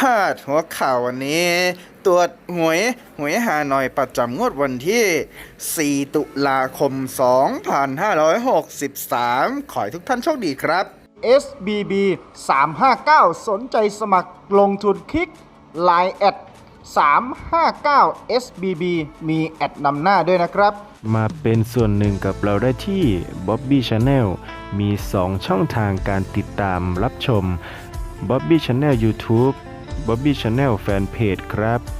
พาดหัวข่าววันนี้ ตรวจหวยหวยหาหน่อยประจำงวดวันที่ 4 ตุลาคม 2563 ขอให้ทุกท่านโชคดีครับ SBB 359 สนใจสมัครลงทุนคลิก Line แอด359 SBB มีแอดนำหน้าด้วยนะครับ มาเป็นส่วนหนึ่งกับเราได้ที่ Bobby Channel มี 2 ช่องทางการติดตามรับชม Bobby Channel YouTube Bobby Channel Fanpage ครับ